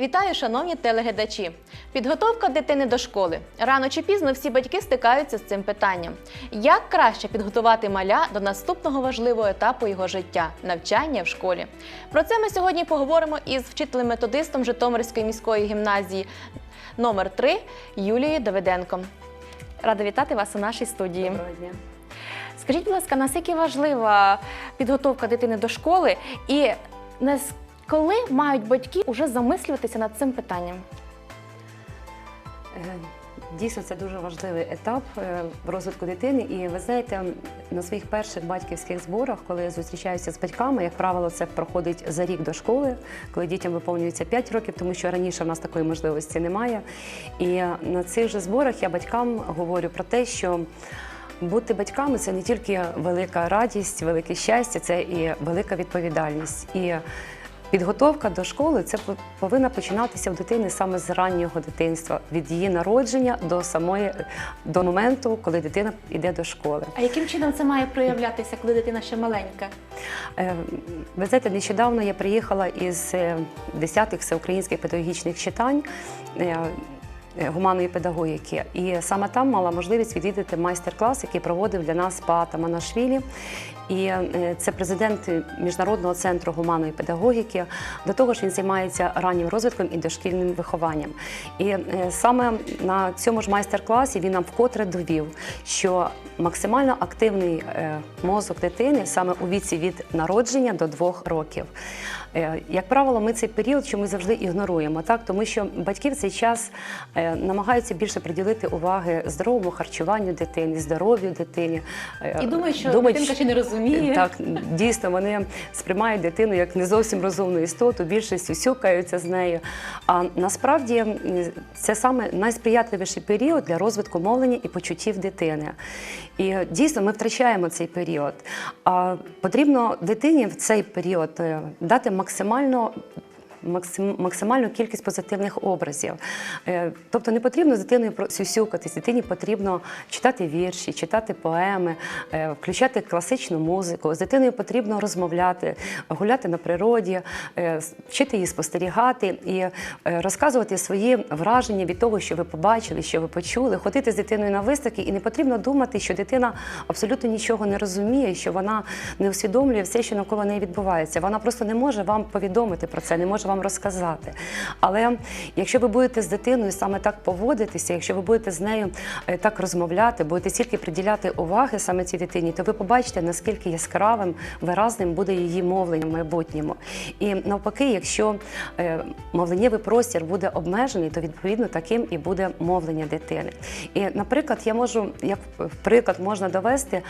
Вітаю, шановні телеглядачі! Підготовка дитини до школи. Рано чи пізно всі батьки стикаються з цим питанням. Як краще підготувати маля до наступного важливого етапу його життя навчання в школі? Про це ми сьогодні поговоримо із вчителем-методистом Житомирської міської гімназії номер 3 Юлією Давиденко. Рада вітати вас у нашій студії. Доброго дня. Скажіть, будь ласка, наскільки важлива підготовка дитини до школи і нас- коли мають батьки вже замислюватися над цим питанням? Е, Дійсно, це дуже важливий етап е, в розвитку дитини. І ви знаєте, на своїх перших батьківських зборах, коли я зустрічаюся з батьками, як правило, це проходить за рік до школи, коли дітям виповнюється 5 років, тому що раніше в нас такої можливості немає. І на цих же зборах я батькам говорю про те, що бути батьками це не тільки велика радість, велике щастя, це і велика відповідальність. Підготовка до школи це повинна починатися в дитини саме з раннього дитинства, від її народження до самої до моменту, коли дитина йде до школи. А яким чином це має проявлятися, коли дитина ще маленька? Е, Ви знаєте, нещодавно я приїхала із 10-х всеукраїнських педагогічних читань. е, е, Гуманної педагогіки, і саме там мала можливість відвідати майстер-клас, який проводив для нас Паата Манашвілі. І е, це президент міжнародного центру гуманної педагогіки. До того ж, він займається раннім розвитком і дошкільним вихованням. І е, саме на цьому ж майстер-класі він нам вкотре довів, що максимально активний е, мозок дитини саме у віці від народження до двох років. Е, Як правило, ми цей період чомусь завжди ігноруємо, так тому що батьки в цей час е, намагаються більше приділити уваги здоровому харчуванню дитини, здоров'ю дитині. е, І думаю, що думають, дитинка ще не розуміє. Так, дійсно, вони сприймають дитину як не зовсім розумну істоту, більше сюсюкаються з нею. А насправді це саме найсприятливіший період для розвитку мовлення і почуттів дитини. І дійсно ми втрачаємо цей період. А потрібно дитині в цей період дати максимально максим- максимальну кількість позитивних образів. Е, Тобто не потрібно з дитиною сюсюкатись, дитині потрібно читати вірші, читати поеми, е, включати класичну музику. З дитиною потрібно розмовляти, гуляти на природі, е, вчити її спостерігати і розказувати свої враження від того, що ви побачили, що ви почули, ходити з дитиною на виставки, і не потрібно думати, що дитина абсолютно нічого не розуміє, що вона не усвідомлює все, що навколо неї відбувається. Вона просто не може вам повідомити про це, не може вам розказати. Але якщо ви будете з дитиною саме так поводитися, якщо ви будете з нею е, так розмовляти, будете тільки приділяти уваги саме цій дитині, то ви побачите, наскільки яскравим, виразним буде її мовлення в майбутньому. І навпаки, якщо е, мовленнєвий простір буде обмежений, то відповідно таким і буде мовлення дитини. І, наприклад, я можу, як в приклад можна довести.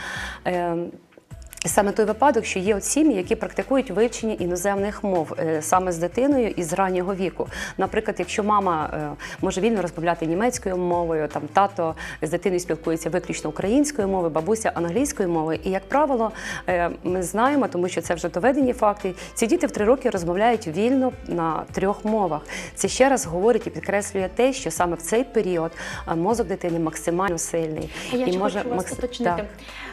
Саме той випадок, що є от сім'ї, які практикують вивчення іноземних мов е, саме з дитиною із раннього віку. Наприклад, якщо мама е, може вільно розмовляти німецькою мовою, там тато з дитиною спілкується виключно українською мовою, бабуся англійською мовою. І як правило, е, ми знаємо, тому що це вже доведені факти. Ці діти в три роки розмовляють вільно на трьох мовах. Це ще раз говорить і підкреслює те, що саме в цей період мозок дитини максимально сильний я і може хочу вас макс- уточнити.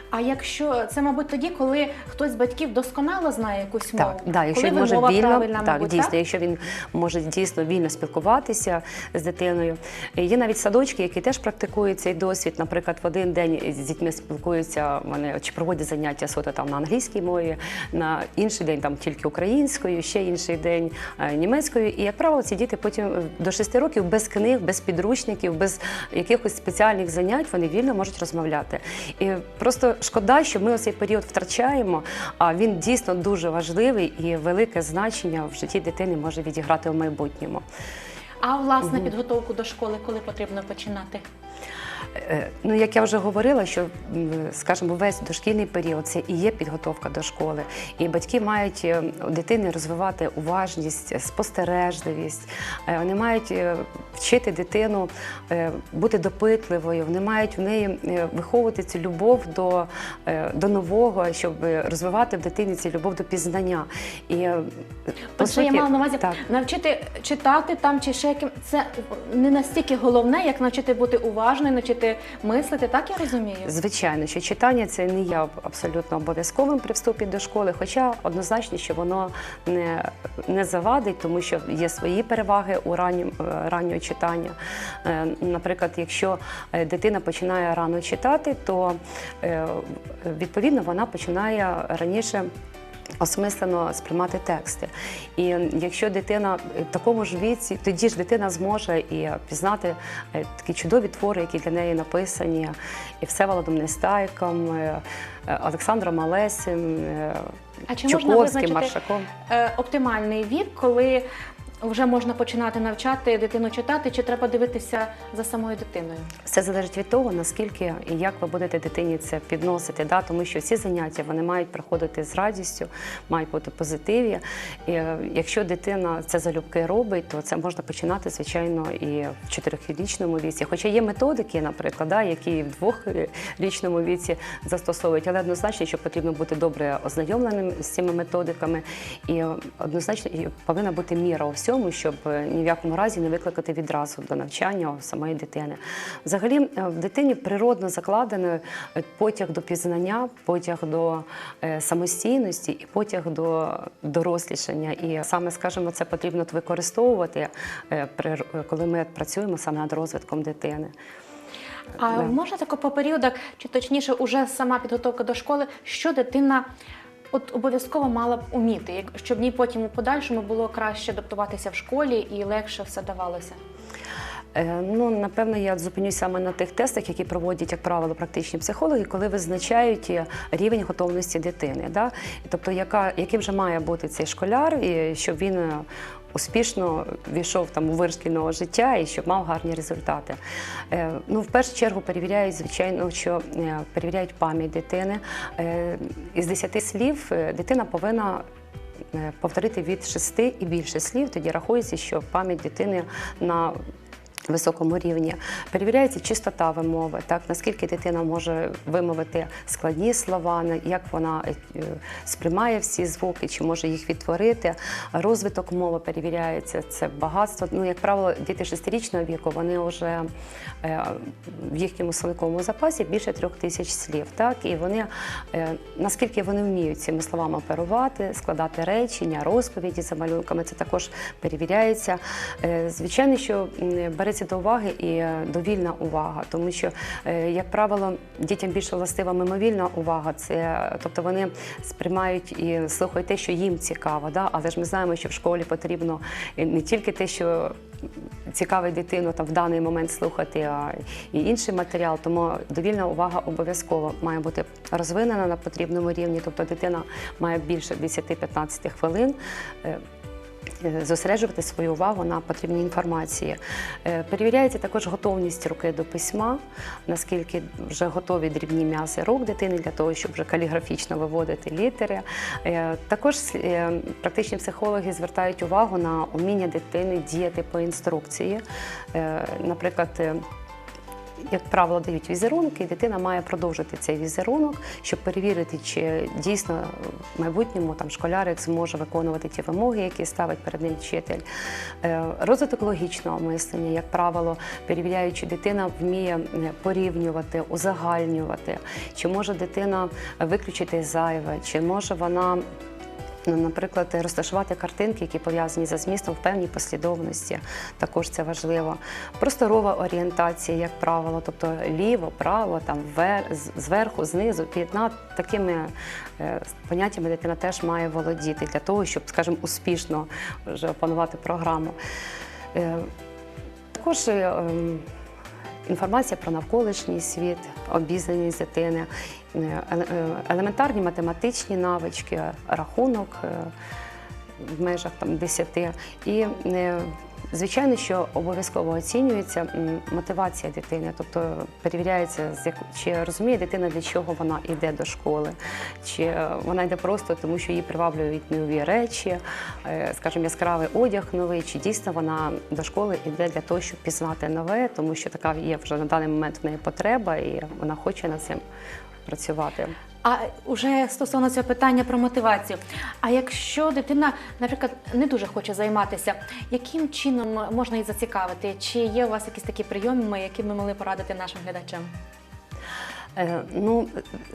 А якщо це, мабуть, тоді, коли хтось з батьків досконало знає якусь мову, Так, да, якщо коли він може вільно, так, мабуть, дійсно, так? якщо він може дійсно вільно спілкуватися з дитиною. Є навіть садочки, які теж практикують цей досвід. Наприклад, в один день з дітьми спілкуються вони чи проводять заняття суто там на англійській мові, на інший день там тільки українською, ще інший день е, німецькою. І як правило, ці діти потім е, до 6 років без книг, без підручників, без якихось спеціальних занять вони вільно можуть розмовляти. І просто шкода, що ми цей період втрачаємо. А він дійсно дуже важливий і велике значення в житті дитини може відіграти в майбутньому. А власне підготовку до школи, коли потрібно починати? Е, Ну, як я вже говорила, що скажімо, весь дошкільний період це і є підготовка до школи. І батьки мають е, у дитини розвивати уважність, спостережливість. Е, Вони мають е, вчити дитину е, бути допитливою. Вони мають в неї е, виховувати цю любов до, е, до нового, щоб розвивати в дитині цю любов до пізнання. І е, по От я мала на увазі так. навчити читати там чи ще яким це не настільки головне, як навчити бути уважною, навчити вчити мислити, так я розумію? Звичайно, що читання це не є абсолютно обов'язковим при вступі до школи, хоча однозначно, що воно не, не завадить, тому що є свої переваги у ранньому, е, раннього читання. Е, Наприклад, якщо е, дитина починає рано читати, то відповідно вона починає раніше. Осмислено сприймати тексти. І якщо дитина в такому ж віці, тоді ж дитина зможе і пізнати е, такі чудові твори, які для неї написані, і Всеволодом Нестайком, е, е, Олександром Малесем, е, А чи можна Чуковським, визначити Маршаком. оптимальний вік, коли вже можна починати навчати дитину читати, чи треба дивитися за самою дитиною? Все залежить від того, наскільки і як ви будете дитині це підносити. Да? Тому що всі заняття вони мають проходити з радістю, мають бути позитиві. І, е, якщо дитина це залюбки робить, то це можна починати, звичайно, і в чотирьохрічному віці. Хоча є методики, наприклад, да, які в двохрічному віці застосовують, але однозначно, що потрібно бути добре ознайомленим з цими методиками, і е, однозначно повинна бути міра у всьому, щоб е, ні в якому разі не викликати відразу до навчання самої дитини. Взагалі, е, в дитині природно закладено е, потяг до пізнання, потяг до самостійності і потяг до дорослішання. І саме, скажімо, це потрібно використовувати, коли ми працюємо саме над розвитком дитини. А можна тако по періодах, чи точніше, уже сама підготовка до школи, що дитина от обов'язково мала б уміти, як- щоб їй потім у подальшому було краще адаптуватися в школі і легше все давалося? Е, Ну, напевно, я зупинюсь саме на тих тестах, які проводять, як правило, практичні психологи, коли визначають е, рівень готовності дитини. Да? Тобто, яка, яким же має бути цей школяр, і щоб він е, успішно війшов там у вир шкільного життя і щоб мав гарні результати. Е, Ну, в першу чергу перевіряють, звичайно, що е, перевіряють пам'ять дитини. Е, Із 10 слів дитина повинна повторити від 6 і більше слів, тоді рахується, що пам'ять дитини на високому рівні. Перевіряється чистота вимови, так наскільки дитина може вимовити складні слова, як вона е, сприймає всі звуки, чи може їх відтворити. Розвиток мови перевіряється. Це багатство. Ну, як правило, діти шестирічного віку вони вже е, в їхньому словниковому запасі більше трьох тисяч слів. Так і вони е, наскільки вони вміють цими словами оперувати, складати речення, розповіді за малюнками, це також перевіряється. Звичайно, що м, береться до уваги і е, довільна увага, тому що, е, як правило, дітям більше властива мимовільна увага. Це тобто вони сприймають і слухають те, що їм цікаво. Да? Але ж ми знаємо, що в школі потрібно е, не тільки те, що цікавить дитину там в даний момент слухати, а і інший матеріал. Тому довільна увага обов'язково має бути розвинена на потрібному рівні. Тобто дитина має більше 10-15 хвилин. Е, Зосереджувати свою увагу на потрібній інформації. Е, Перевіряється також готовність руки до письма, наскільки вже готові дрібні м'язи рук дитини для того, щоб вже каліграфічно виводити літери. Е, Також практичні психологи звертають увагу на уміння дитини діяти по інструкції. Наприклад, як правило, дають візерунки, і дитина має продовжити цей візерунок, щоб перевірити, чи дійсно в майбутньому там школярик зможе виконувати ті вимоги, які ставить перед ним вчитель. Е, Розвиток логічного мислення, як правило, перевіряють, чи дитина вміє порівнювати, узагальнювати, чи може дитина виключити зайве, чи може вона. Ну, Наприклад, розташувати картинки, які пов'язані за змістом в певній послідовності. Також це важливо. Просторова орієнтація, як правило, тобто ліво, право, там вер- зверху, знизу, під над такими е, поняттями дитина теж має володіти для того, щоб, скажімо, успішно вже опанувати програму. Е, Також е, ем, інформація про навколишній світ, обізнаність дитини, е, е, елементарні математичні навички, рахунок е, в межах там, 10. І звичайно, що обов'язково оцінюється мотивація дитини, тобто перевіряється, чи розуміє дитина, для чого вона йде до школи, чи е, вона йде просто тому, що її приваблюють нові речі, е, скажімо, яскравий одяг новий, чи дійсно вона до школи йде для того, щоб пізнати нове, тому що така є вже на даний момент в неї потреба, і вона хоче над цим працювати. А уже стосовно цього питання про мотивацію. А якщо дитина, наприклад, не дуже хоче займатися, яким чином можна її зацікавити? Чи є у вас якісь такі прийоми, які ми могли порадити нашим глядачам? Е, Ну,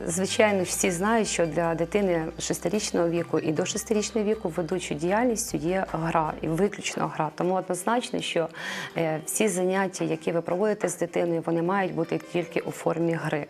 звичайно, всі знають, що для дитини шестирічного віку і до шестирічного віку ведучою діяльністю є гра і виключно гра. Тому однозначно, що е, всі заняття, які ви проводите з дитиною, вони мають бути тільки у формі гри.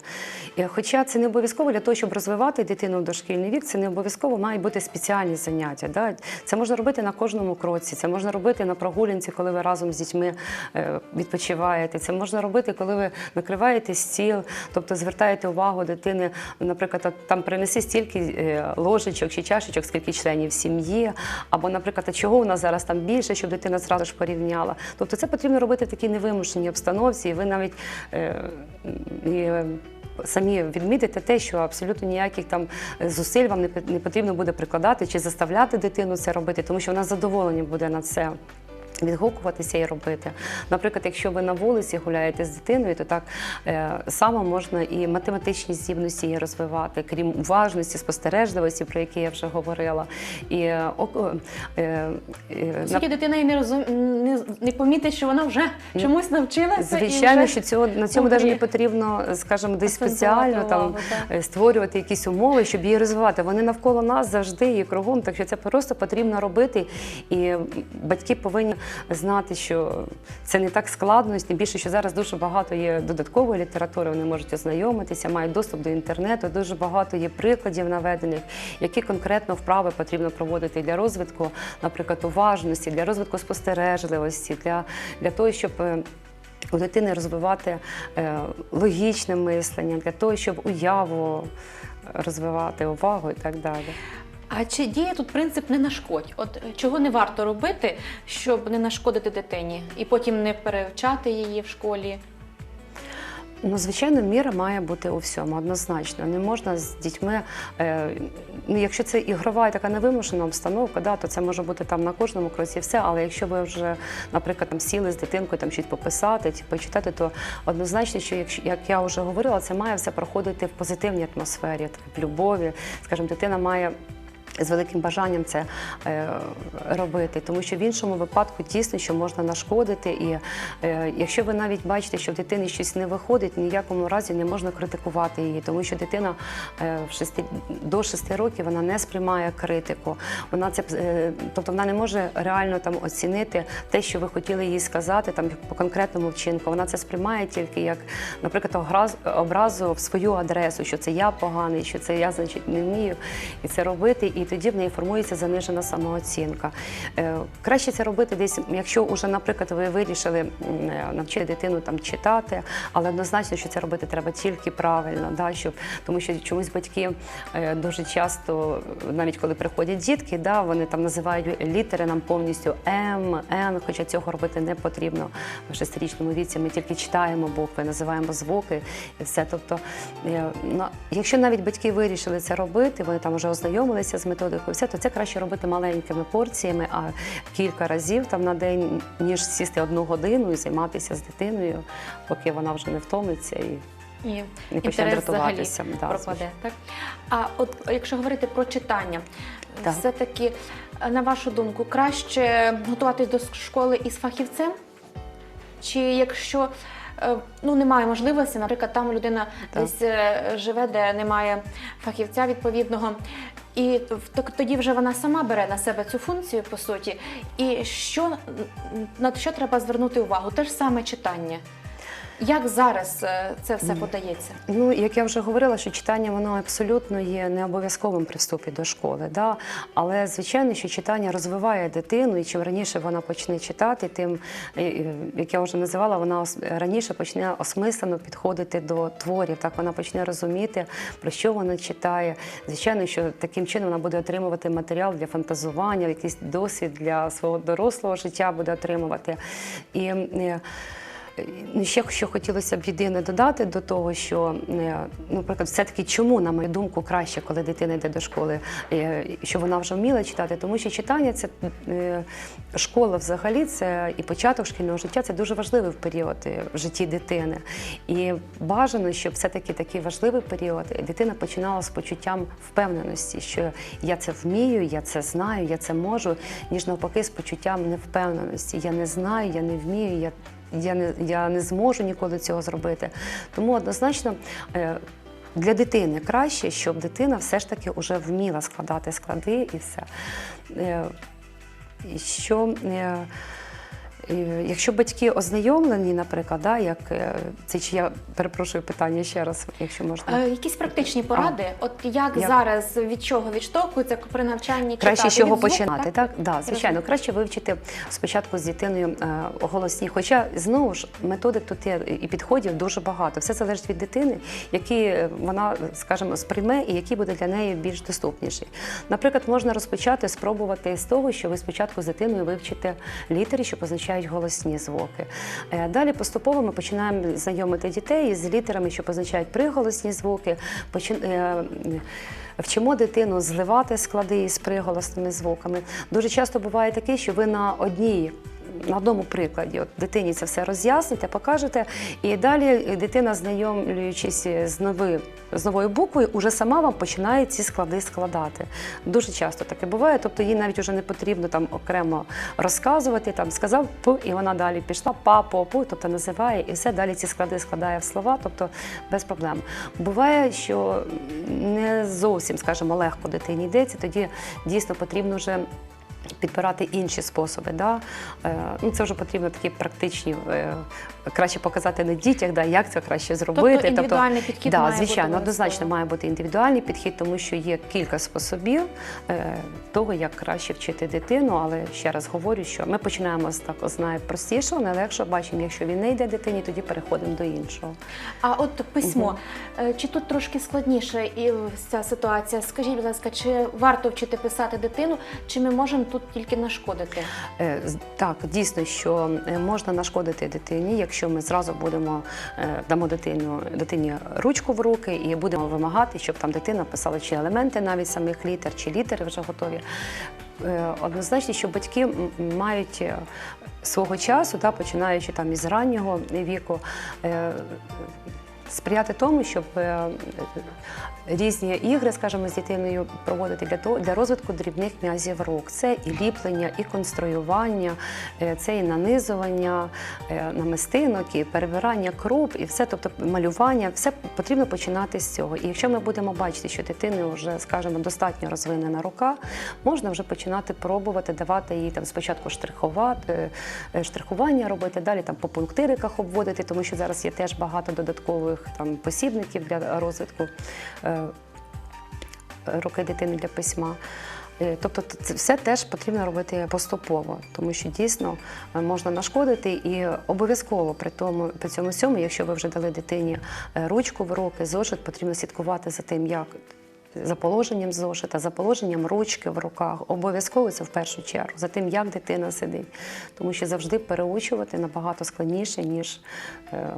Хоча це не обов'язково для того, щоб розвивати дитину в дошкільний вік, це не обов'язково мають бути спеціальні заняття. Да? Це можна робити на кожному кроці, це можна робити на прогулянці, коли ви разом з дітьми е, відпочиваєте. Це можна робити, коли ви накриваєте стіл, тобто звертаєте увагу дитини, наприклад, там принеси стільки е, ложечок чи чашечок, скільки членів сім'ї, або, наприклад, а чого у нас зараз там більше, щоб дитина зразу ж порівняла. Тобто це потрібно робити в такій невимушеній обстановці, і ви навіть. е, е, Самі відмітите те, що абсолютно ніяких там зусиль вам не потрібно буде прикладати чи заставляти дитину це робити, тому що вона з задоволенням буде на це. Відгукуватися і робити. Наприклад, якщо ви на вулиці гуляєте з дитиною, то так е, само можна і математичні здібності її розвивати, крім уважності, спостережливості, про які я вже говорила. І е, ок- е, е, Оскільки дитина і не розум... не, не помітить, що вона вже чомусь навчилася. Звичайно, і вже... що цього на цьому навіть не потрібно, скажімо, десь спеціально там увагу, е, створювати якісь умови, щоб її розвивати. Вони навколо нас завжди і кругом. Так що це просто потрібно робити. І батьки повинні знати, що це не так складно, тим більше, що зараз дуже багато є додаткової літератури. Вони можуть ознайомитися, мають доступ до інтернету. Дуже багато є прикладів наведених, які конкретно вправи потрібно проводити для розвитку, наприклад, уважності, для розвитку спостережливості, для, для того, щоб. е, у дитини розвивати е, логічне мислення, для того, щоб уяву розвивати, увагу і так далі. А чи діє тут принцип не нашкодь? От е, чого не варто робити, щоб не нашкодити дитині, і потім не перевчати її в школі? Ну, звичайно, міра має бути у всьому, однозначно. Не можна з дітьми, е, ну, якщо це ігрова така невимушена обстановка, да, то це може бути там на кожному кроці все. Але якщо ви вже, наприклад, там сіли з дитинкою там щось пописати чи почитати, то однозначно, що якщо як я вже говорила, це має все проходити в позитивній атмосфері, в любові. Скажімо, дитина має. З великим бажанням це е, робити, тому що в іншому випадку дійсно, що можна нашкодити. І е, якщо ви навіть бачите, що в дитини щось не виходить, ні в якому разі не можна критикувати її, тому що дитина е, в шести, до 6 років вона не сприймає критику. Вона це тобто вона не може реально там оцінити те, що ви хотіли їй сказати, там по конкретному вчинку. Вона це сприймає тільки як, наприклад, образу в свою адресу, що це я поганий, що це я, значить, не вмію і це робити. І тоді в неї формується занижена самооцінка. Е, краще це робити десь, якщо вже, наприклад, ви вирішили е, навчити дитину там читати, але однозначно, що це робити треба тільки правильно, да, щоб, тому що чомусь батьки е, дуже часто, навіть коли приходять дітки, да, вони там називають літери нам повністю М, Н, хоча цього робити не потрібно в шестирічному віці. Ми тільки читаємо букви, називаємо звуки і все. Тобто, якщо навіть батьки вирішили це робити, вони там вже ознайомилися з методикою, все, то це краще робити маленькими порціями, а кілька разів там на день, ніж сісти одну годину і займатися з дитиною, поки вона вже не втомиться і І не почне дратуватися. Да, пропаде. Так? А от якщо говорити про читання, Так. все-таки, на вашу думку, краще готуватись до школи із фахівцем? Чи якщо е, ну, немає можливості, наприклад, там людина Так. десь е, живе, де немає фахівця відповідного, і тоді вже вона сама бере на себе цю функцію, по суті. І що, на що треба звернути увагу? Те ж саме читання. Як зараз е, це все подається? Ну, як я вже говорила, що читання воно абсолютно є не обов'язковим при вступі до школи. Да? Але звичайно, що читання розвиває дитину, і чим раніше вона почне читати, тим, е, е, як я вже називала, вона раніше почне осмислено підходити до творів. Так вона почне розуміти, про що вона читає. Звичайно, що таким чином вона буде отримувати матеріал для фантазування, якийсь досвід для свого дорослого життя буде отримувати. І ще що хотілося б єдине додати до того, що, е, ну, наприклад, все-таки чому, на мою думку, краще, коли дитина йде до школи, е, щоб вона вже вміла читати, тому що читання це е, школа взагалі, це і початок шкільного життя, це дуже важливий період в житті дитини. І бажано, щоб все-таки такий важливий період дитина починала з почуттям впевненості, що я це вмію, я це знаю, я це можу, ніж навпаки, з почуттям невпевненості. Я не знаю, я не вмію, я я не, я не зможу ніколи цього зробити. Тому однозначно. е, Для дитини краще, щоб дитина все ж таки вже вміла складати склади і все. Е, Що, е, якщо батьки ознайомлені, наприклад, да, як е, це чи я перепрошую питання ще раз, якщо можна. Е, Якісь практичні поради, от як, Як? зараз від чого відштовхуються при навчанні Краще читати? з чого Від починати, так? Да, звичайно, краще вивчити спочатку з дитиною е, голосні. Хоча знову ж методик тут є і підходів дуже багато. Все залежить від дитини, які е, вона, скажімо, сприйме і який буде для неї більш доступніший. Наприклад, можна розпочати спробувати з того, що ви спочатку з дитиною вивчите літери, що позначають голосні звуки. Е, Далі поступово ми починаємо знайомити дітей з літерами, що позначають приголосні звуки. Е, Вчимо дитину зливати склади із приголосними звуками. Дуже часто буває таке, що ви на одній. На одному прикладі, от дитині це все роз'ясните, покажете, і далі дитина, знайомлюючись з новою, з новою буквою, уже сама вам починає ці склади складати. Дуже часто таке буває. Тобто їй навіть вже не потрібно там окремо розказувати. Там сказав п, і вона далі пішла па, пу, тобто називає, і все далі ці склади складає в слова, тобто без проблем. Буває, що не зовсім, скажімо, легко дитині йдеться, тоді дійсно потрібно вже. Підбирати інші способи, да? Е, ну це вже потрібно такі практичні, е, краще показати на дітях, да, як це краще зробити. індивідуальний підхід да, має бути звичайно, однозначно має бути індивідуальний підхід, тому що є кілька способів е, того, як краще вчити дитину. Але ще раз говорю, що ми починаємо з так з найпростішого, найлегшого, бачимо, якщо він не йде дитині, тоді переходимо до іншого. А от письмо, Е, чи тут трошки складніше і ця ситуація? Скажіть, будь ласка, чи варто вчити писати дитину, чи ми можемо тут тільки нашкодити? Е, Так, дійсно, що е, можна нашкодити дитині, якщо ми зразу будемо е, дамо дитину дитині ручку в руки і будемо вимагати, щоб там дитина писала чи елементи навіть самих літер, чи літери вже готові. Е, Однозначно, що батьки мають е, свого часу, та, починаючи там із раннього віку, сприяти тому, щоб різні ігри, скажімо, з дитиною проводити для того для розвитку дрібних м'язів рук. Це і ліплення, і конструювання, е, це і нанизування е, намистинок, і перебирання круп, і все, тобто малювання, все потрібно починати з цього. І якщо ми будемо бачити, що дитини вже, скажімо, достатньо розвинена рука, можна вже починати пробувати давати їй там спочатку штрихувати, е, штрихування робити, далі там по пунктириках обводити, тому що зараз є теж багато додаткових там посібників для розвитку е, руки дитини для письма. Е, Тобто це все теж потрібно робити поступово, тому що дійсно е, можна нашкодити і обов'язково при тому при цьому всьому, якщо ви вже дали дитині ручку в руки, зошит, потрібно слідкувати за тим, як за положенням зошита, за положенням ручки в руках. Обов'язково це в першу чергу, за тим, як дитина сидить. Тому що завжди переучувати набагато складніше, ніж е,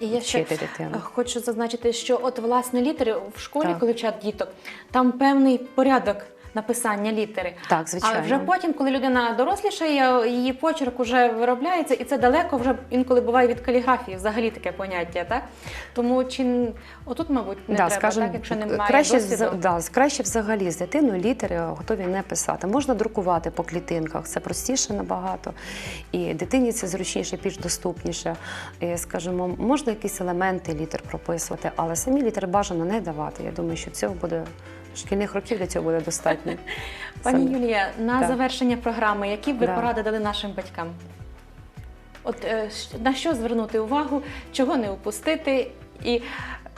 І я ще вчити дитину. е, хочу зазначити, що от власне літери в школі, Так. коли вчать діток, там певний порядок написання літери. Так, звичайно. А вже потім, коли людина дорослішає, її почерк вже виробляється, і це далеко вже інколи буває від каліграфії, взагалі таке поняття, так? Тому чи отут, мабуть, не да, треба, скажем, так, якщо немає краще, досвіду. да, краще взагалі з дитиною літери готові не писати. Можна друкувати по клітинках, це простіше набагато. І дитині це зручніше, більш доступніше. І, скажімо, можна якісь елементи літер прописувати, але самі літери бажано не давати. Я думаю, що цього буде шкільних років для цього буде достатньо. Пані Саме. Юлія, на Так. завершення програми, які б ви Да. поради дали нашим батькам? От е, на що звернути увагу, чого не упустити, і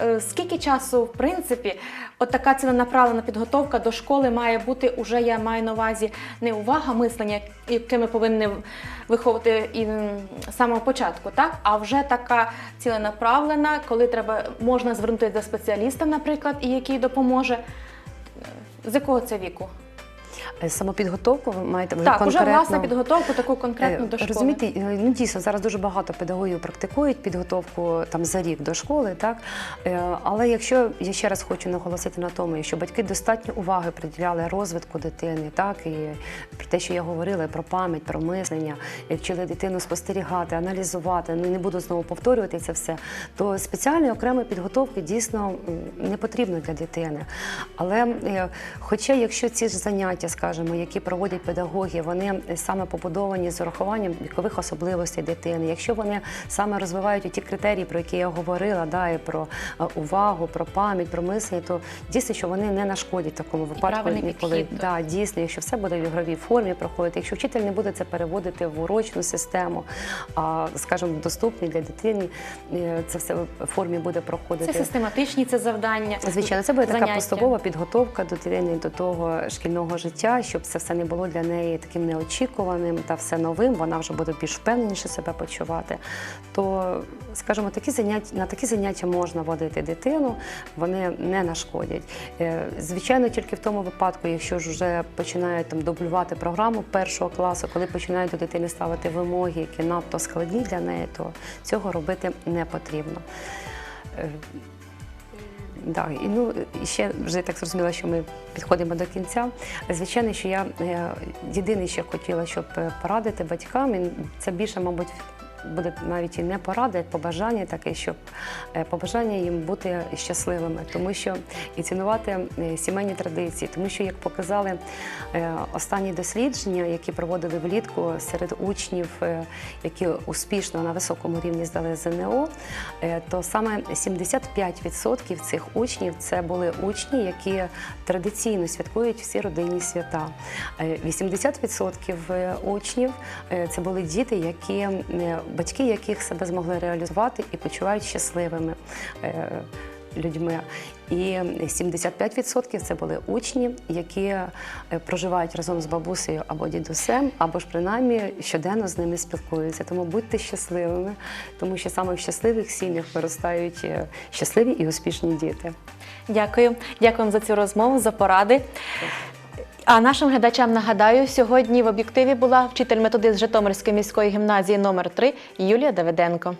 е, скільки часу, в принципі, от така ціленаправлена підготовка до школи має бути уже, я маю на увазі не увага, мислення, яке ми повинні виховувати і з самого початку, так? а вже така ціленаправлена, коли треба можна звернутися до спеціаліста, наприклад, і який допоможе. З якого це віку? Е, Самопідготовку ви маєте ви Так, уже конкретно... власне підготовку таку конкретну Е, до школи. Розумієте, е, ну дійсно зараз дуже багато педагогів практикують підготовку там за рік до школи, так але якщо я ще раз хочу наголосити на тому, якщо батьки достатньо уваги приділяли розвитку дитини, так і про те, що я говорила про пам'ять, про мислення, вчили дитину спостерігати, аналізувати. Ну не буду знову повторювати це все, то спеціальної окремої підготовки дійсно не потрібно для дитини. Але хоча, якщо ці ж заняття, скажімо, які проводять педагоги, вони саме побудовані з урахуванням вікових особливостей дитини, якщо вони саме розвивають ті критерії, про які я говорила, да, і про е, увагу, про пам'ять, про мислення, то дійсно, що вони не нашкодять такому випадку ніколи. Да, дійсно, якщо все буде в ігровій формі проходити, якщо вчитель не буде це переводити в урочну систему, а скажімо, в доступній для дитини, е, це все в формі буде проходити. Це систематичні це завдання. Звичайно, це буде така поступова підготовка до дитини до того шкільного життя, щоб це все не було для неї таким неочікуваним та все новим. Вона вже буде більш впевненіше себе почувати. То, скажімо, такі заняття на такі заняття можна водити дитину, вони не нашкодять. Е, Звичайно, тільки в тому випадку, якщо ж вже починають там дублювати програму першого класу, коли починають до дитини ставити вимоги, які надто складні для неї, то цього робити не потрібно. Да, і ну ще вже так зрозуміла, що ми підходимо до кінця. Звичайно, що я е, єдине, що хотіла, щоб е, порадити батькам, це більше, мабуть, буде навіть і не порада, як побажання таке, щоб е, побажання їм бути щасливими, тому що і цінувати е, сімейні традиції, тому що як показали е, останні дослідження, які проводили влітку серед учнів, які успішно на високому рівні здали ЗНО, то саме 75% цих учнів це були учні, які традиційно святкують всі родинні свята. Е, 80% учнів це були діти, які батьки яких себе змогли реалізувати і почувають щасливими. е, Людьми і 75% це були учні, які е, проживають разом з бабусею або дідусем, або ж принаймні щоденно з ними спілкуються. Тому будьте щасливими, тому що саме в щасливих сім'ях виростають е, щасливі і успішні діти. Дякую. Дякую за цю розмову, за поради. А нашим глядачам нагадаю, сьогодні в об'єктиві була вчитель методист Житомирської міської гімназії номер 3 Юлія Давиденко.